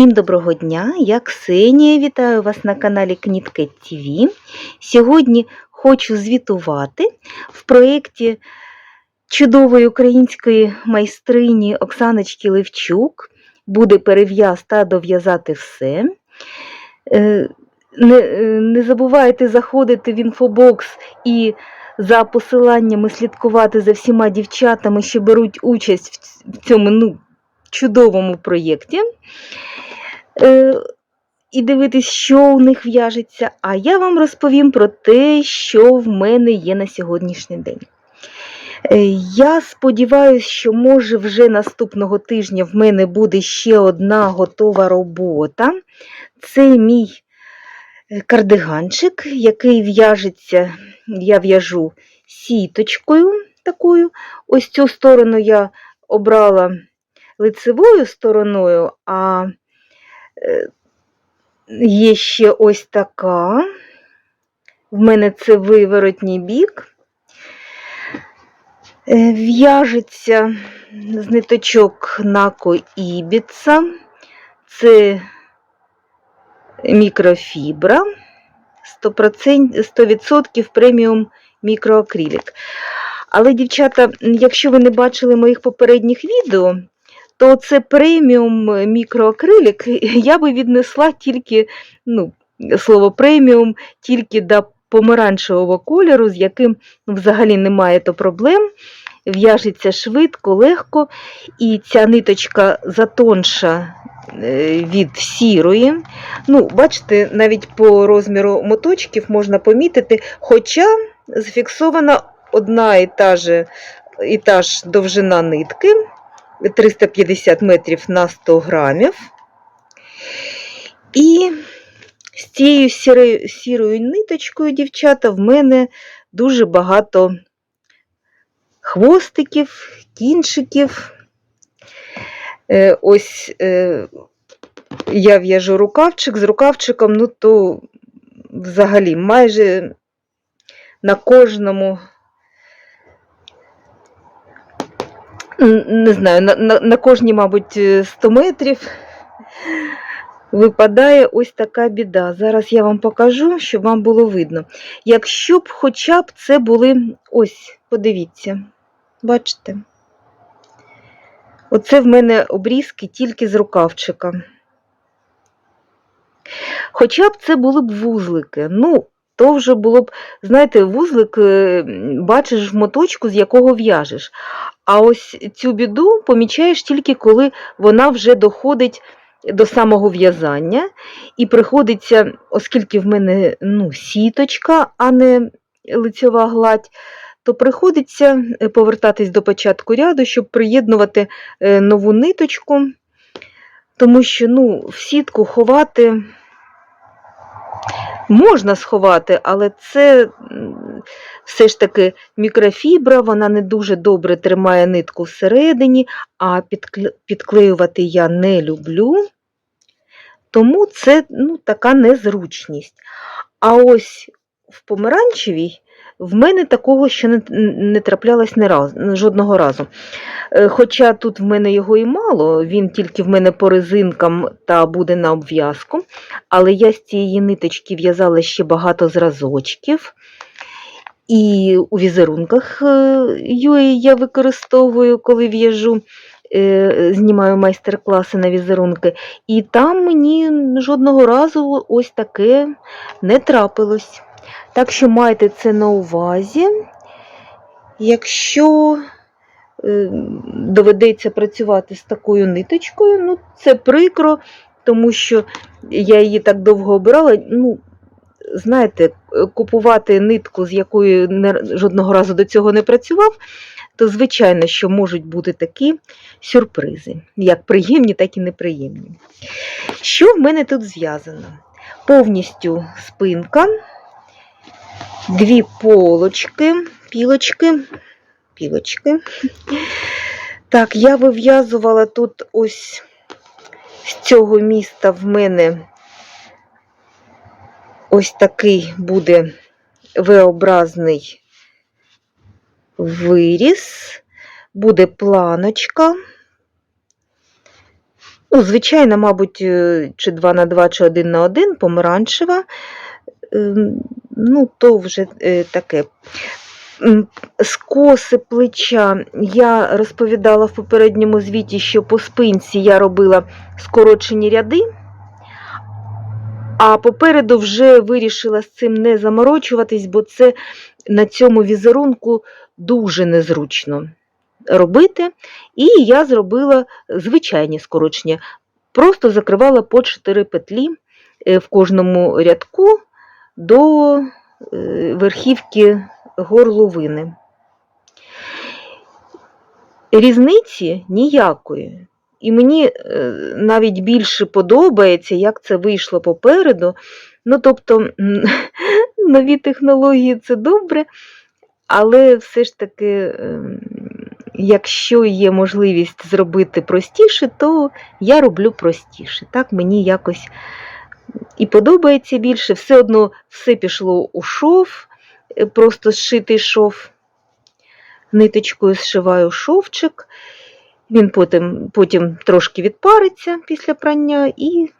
Всім доброго дня! Я Ксенія. Вітаю вас на каналі Кнітка ТВ. Сьогодні хочу звітувати в проєкті чудової української майстрині Оксаночки Левчук. Буде перев'яз та дов'язати все. Е, Не, е, не забувайте заходити в інфобокс і за посиланнями слідкувати за всіма дівчатами, що беруть участь в цьому ну, чудовому проєкті. Е, і дивитись, що у них в'яжеться. А я вам розповім про те, що в мене є на сьогоднішній день. Е, Я сподіваюся, що може вже наступного тижня в мене буде ще одна готова робота. Це мій е, кардиганчик, який в'яжеться, я в'яжу сіточкою такою. Ось цю сторону я обрала лицевою стороною, а є ще ось така. В мене це виворотній бік. Е, В'яжеться з ниточок Нако Ібіца. Це мікрофібра, 100%, 100% преміум мікроакрилік. Але, дівчата, якщо ви не бачили моїх попередніх відео, то це преміум мікроакрилік я би віднесла тільки, ну, слово преміум, тільки до помаранчевого кольору, з яким взагалі немає то проблем. В'яжеться швидко, легко, і ця ниточка затонша е, від сірої. Ну, бачите, навіть по розміру моточків можна помітити, хоча зафіксована одна і та, же, і та ж довжина нитки 350 метрів на 100 грамів. І з цією сірою, сірою ниточкою, дівчата, в мене дуже багато хвостиків, кінчиків. Е, ось е, я в'яжу рукавчик з рукавчиком, ну то взагалі майже на кожному, не знаю, на, на, на кожній, мабуть, е, 100 метрів випадає ось така біда. Зараз я вам покажу, щоб вам було видно. Якщо б хоча б це були, ось, подивіться, бачите? Оце в мене обрізки тільки з рукавчика. Хоча б це були б вузлики. Ну, то вже було б, знаєте, вузлик е, бачиш в моточку, з якого в'яжеш. А ось цю біду помічаєш тільки коли вона вже доходить до самого в'язання. І приходиться, оскільки в мене ну, сіточка, а не лицьова гладь, то приходиться е, повертатись до початку ряду, щоб приєднувати е, нову ниточку, тому що ну, в сітку ховати можна сховати, але це все ж таки мікрофібра, вона не дуже добре тримає нитку всередині, а підклеювати я не люблю. Тому це ну, така незручність. А ось в помаранчевій в мене такого ще не, не траплялось не раз, жодного разу. Е, Хоча тут в мене його і мало, він тільки в мене по резинкам та буде на обв'язку. Але я з цієї ниточки в'язала ще багато зразочків. І у візерунках е, UA я використовую, коли в'яжу, е, знімаю майстер-класи на візерунки. І там мені жодного разу ось таке не трапилось. Так що майте це на увазі. Якщо е, доведеться працювати з такою ниточкою, ну це прикро, тому що я її так довго обирала. Ну, знаєте, купувати нитку, з якою жодного разу до цього не працював, то звичайно, що можуть бути такі сюрпризи, як приємні, так і неприємні. Що в мене тут зв'язано? Повністю спинка, дві полочки, пілочки, пілочки. Так, я вив'язувала тут ось з цього міста в мене ось такий буде V-образний виріз, буде планочка. Ну, звичайно, мабуть, е, чи 2 на 2, чи 1 на 1, помаранчева. Ем, Ну, то вже е, таке. Скоси плеча я розповідала в попередньому звіті, що по спинці я робила скорочені ряди, а попереду вже вирішила з цим не заморочуватись, бо це на цьому візерунку дуже незручно робити. І я зробила звичайні скорочення. Просто закривала по 4 петлі е, в кожному рядку до е, верхівки горловини. Різниці ніякої. І мені е, навіть більше подобається, як це вийшло попереду. Ну, тобто, нові технології це добре, але все ж таки, ем, якщо є можливість зробити простіше, то я роблю простіше. Так мені якось і подобається більше. Все одно все пішло у шов, е, просто зшитий шов. Ниточкою зшиваю шовчик, він потім, потім трошки відпариться після прання, і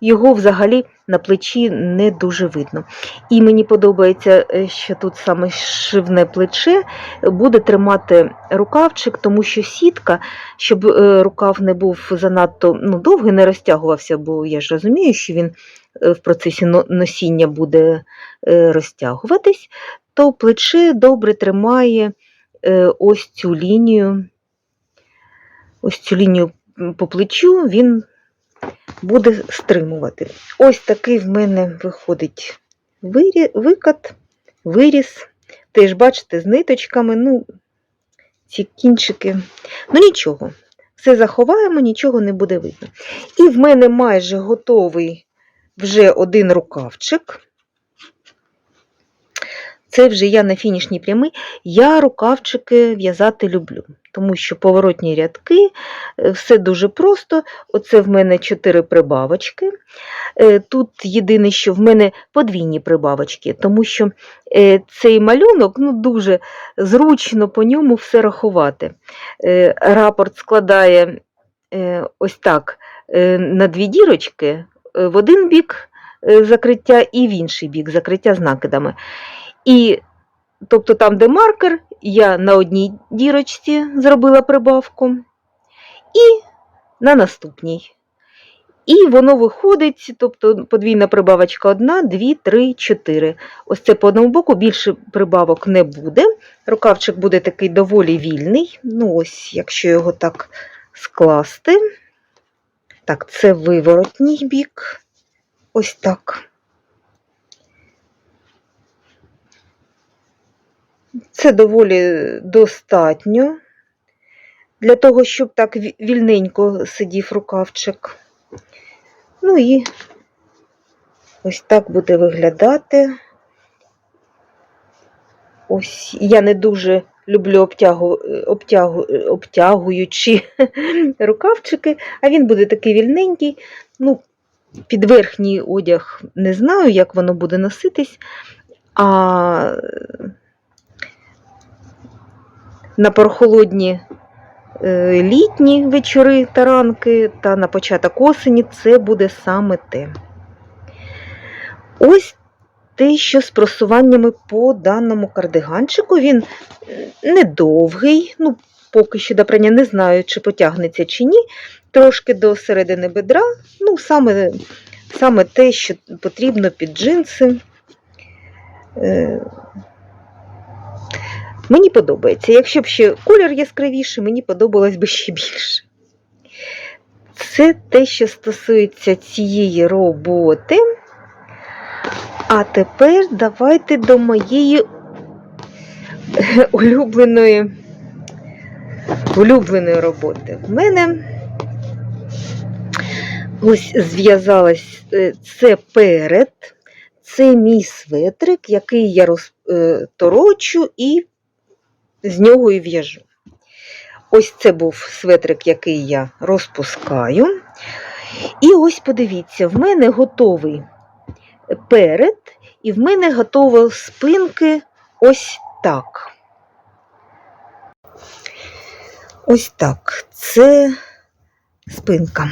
його взагалі на плечі не дуже видно. І мені подобається, е, що тут саме шивне плече буде тримати рукавчик, тому що сітка, щоб е, рукав не був занадто ну, довгий, не розтягувався, бо я ж розумію, що він е, в процесі носіння буде розтягуватись, то плече добре тримає ось цю лінію, ось цю лінію по плечу він буде стримувати. Ось такий в мене виходить викат, виріс. Теж, бачите, з ниточками, ну, ці кінчики. Ну нічого, все заховаємо, нічого не буде видно. І в мене майже готовий вже один рукавчик. Це вже я на фінішній прямий. Я рукавчики в'язати люблю, тому що поворотні рядки, е, все дуже просто. Оце в мене 4 прибавочки. Е, Тут єдине, що в мене подвійні прибавочки, тому що е, цей малюнок ну, дуже зручно по ньому все рахувати. Рапорт складає ось так на дві дірочки, в один бік закриття і в інший бік закриття з накидами. І тобто там, де маркер, я на одній дірочці зробила прибавку, і на наступній. І воно виходить, тобто подвійна прибавочка одна, дві, три, чотири. Ось це по одному боку, більше прибавок не буде. Рукавчик буде такий доволі вільний. Ну, ось, якщо його так скласти. Так, це виворотній бік. Ось так. Це доволі достатньо для того, щоб так вільненько сидів рукавчик. Ну і ось так буде виглядати. Ось я не дуже люблю обтягу, обтягу, обтягуючі рукавчики, а він буде такий вільненький. Ну, під верхній одяг не знаю, як воно буде носитись, а на прохолодні е, літні вечори та ранки та на початок осені це буде саме те. Ось те, що з просуваннями по даному кардиганчику. Він е, недовгий, ну, поки що до прання не знаю, чи потягнеться чи ні. Трошки до середини бедра, ну, саме, саме те, що потрібно під джинси. Е, Мені подобається. Якщо б ще колір яскравіший, мені подобалось би ще більше. Це те, що стосується цієї роботи. А тепер давайте до моєї улюбленої, улюбленої роботи. В мене ось зв'язалась е, це перед, це мій светрик, який я розторочу і з нього і в'яжу. Ось це був светрик, який я розпускаю. І ось подивіться, в мене готовий перед, і в мене готова спинки ось так. Ось так. Це спинка.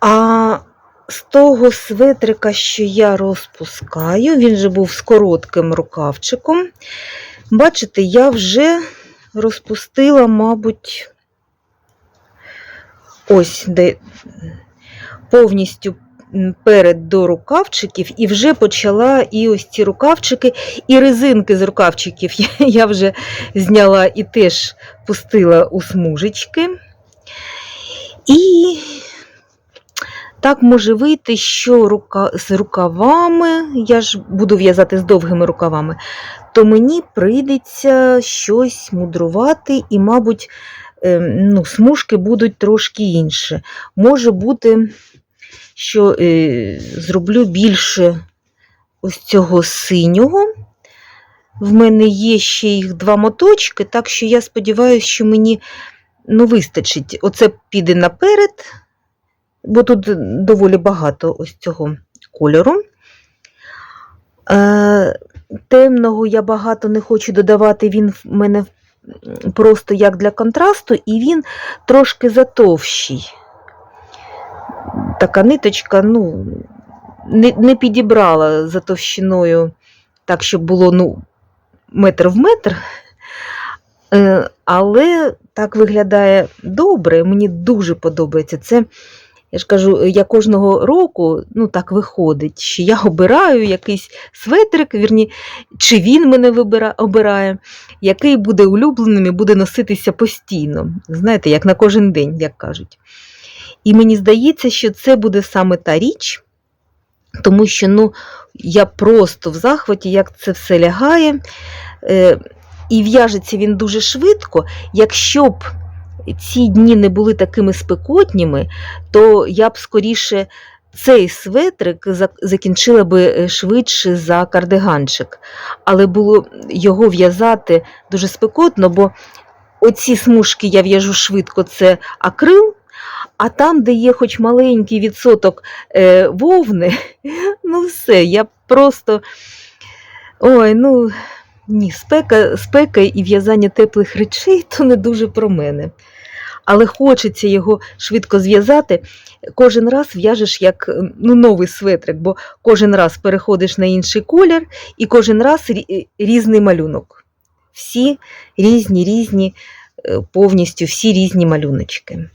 А з того светрика, що я розпускаю, він же був з коротким рукавчиком. Бачите, я вже розпустила, мабуть, ось де повністю перед до рукавчиків, і вже почала і ось ці рукавчики, і резинки з рукавчиків я, вже зняла і теж пустила у смужечки. І так може вийти, що рука, з рукавами, я ж буду в'язати з довгими рукавами, то мені прийдеться щось мудрувати, і, мабуть, ем, ну, смужки будуть трошки інші. Може бути, що е, зроблю більше ось цього синього. В мене є ще їх два моточки, так що я сподіваюся, що мені ну, вистачить. Оце піде наперед, бо тут доволі багато ось цього кольору. Е, темного я багато не хочу додавати, він в мене просто як для контрасту, і він трошки затовщий. Така ниточка, ну, не, не підібрала за товщиною так, щоб було ну, метр в метр. Е, Але так виглядає добре, мені дуже подобається. Це, я ж кажу, я кожного року ну, так виходить, що я обираю якийсь светрик, вірні, чи він мене вибира, обирає, який буде улюбленим і буде носитися постійно. Знаєте, як на кожен день, як кажуть. І мені здається, що це буде саме та річ, тому що ну, я просто в захваті, як це все лягає. Е, і в'яжеться він дуже швидко. Якщо б ці дні не були такими спекотніми, то я б скоріше цей светрик закінчила би е, швидше за кардиганчик. Але було його в'язати дуже спекотно, бо оці смужки я в'яжу швидко, це акрил. А там, де є хоч маленький відсоток е, вовни, ну все, я просто. Ой, ну ні, спека, спека і в'язання теплих речей то не дуже про мене. Але хочеться його швидко зв'язати. Кожен раз в'яжеш як ну, новий светрик, бо кожен раз переходиш на інший колір і кожен раз різний малюнок. Всі різні, різні, е, повністю всі різні малюночки.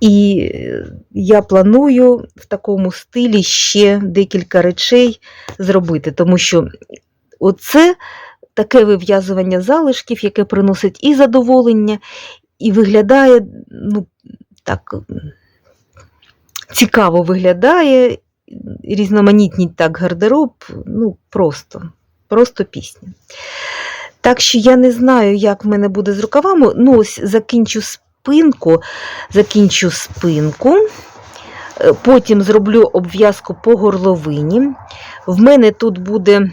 І е, я планую в такому стилі ще декілька речей зробити, тому що оце таке вив'язування залишків, яке приносить і задоволення, і виглядає, ну, так, цікаво виглядає, різноманітніть так гардероб, ну, просто, просто пісня. Так що я не знаю, як в мене буде з рукавами. Ну, ось закінчу спинку, закінчу спинку. Е, Потім зроблю обв'язку по горловині. В мене тут буде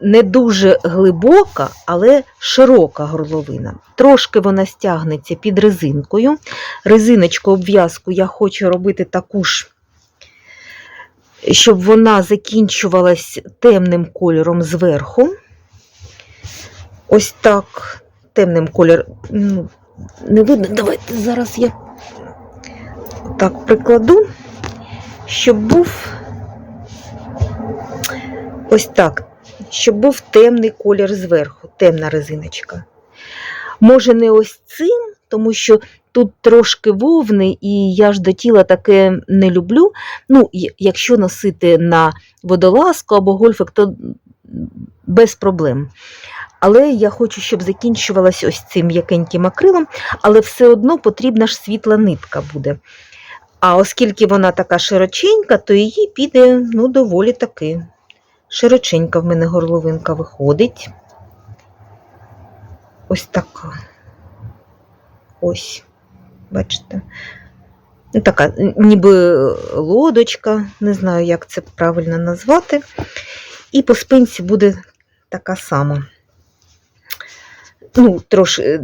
не дуже глибока, але широка горловина. Трошки вона стягнеться під резинкою. Резиночку обв'язку я хочу робити таку ж, щоб вона закінчувалась темним кольором зверху. Ось так, темним кольором. Ну, не видно, давайте зараз я так прикладу, щоб був ось так, щоб був темний колір зверху, темна резиночка. Може, не ось цим, тому що тут трошки вовни, і я ж до тіла таке не люблю. Ну, якщо носити на водолазку або гольфик, то без проблем. Але я хочу, щоб закінчувалась ось цим м'якеньким акрилом, але все одно потрібна ж світла нитка буде. А оскільки вона така широченька, то її піде ну, доволі таки. Широченька в мене горловинка виходить. Ось така. Ось, бачите. Ну, Така, ніби лодочка, не знаю, як це правильно назвати. І по спинці буде така сама. Ну, трош, е,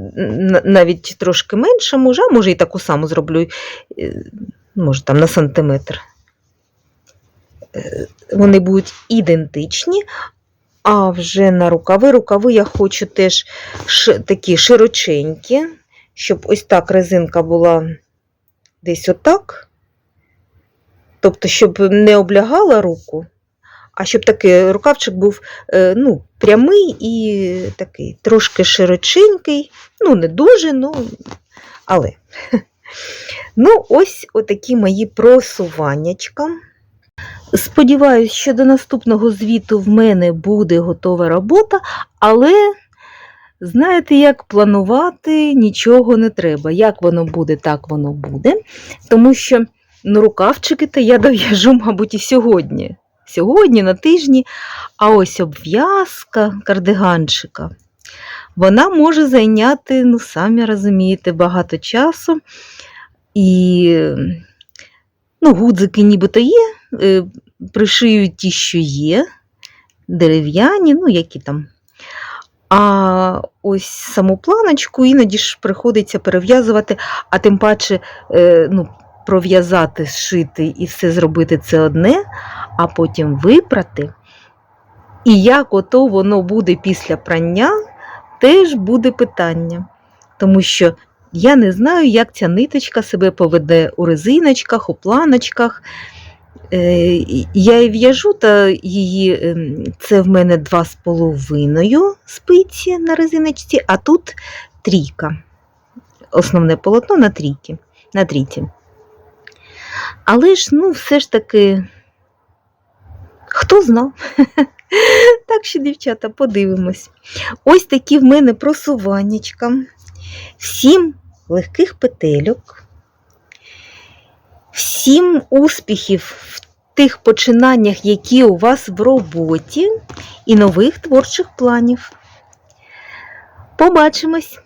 навіть трошки менша, може, а може і таку саму зроблю, е, може там на сантиметр. Е, Вони будуть ідентичні, А вже на рукави. Рукави я хочу теж такі широченькі, щоб ось так резинка була десь отак. Тобто, щоб не облягала руку, а щоб такий рукавчик був е, ну, прямий і такий трошки широченький. Ну, не дуже, ну, але. Ну, ось отакі мої просуваннячка. Сподіваюсь, що до наступного звіту в мене буде готова робота, але знаєте, як планувати нічого не треба. Як воно буде, так воно буде. Тому що ну, рукавчики то я дов'яжу, мабуть, і сьогодні. Сьогодні, на тижні, а ось обв'язка кардиганчика. Вона може зайняти, ну, самі розумієте, багато часу. І ну, гудзики нібито є, пришию ті, що є, дерев'яні, ну, які там. А ось саму планочку іноді ж приходиться перев'язувати, а тим паче е, ну, пров'язати, зшити і все зробити це одне, а потім випрати. І як ото воно буде після прання, теж буде питання. Тому що я не знаю, як ця ниточка себе поведе у резиночках, у планочках. Е, Я і в'яжу, та її ем, це в мене два з половиною спиці на резиночці, а тут трійка. Основне полотно на трійки, на трійці. Але ж, ну, все ж таки, хто знав? Так що, дівчата, подивимось. Ось такі в мене просуваннячка. Всім легких петельок, всім успіхів в тих починаннях, які у вас в роботі, і нових творчих планів. Побачимось!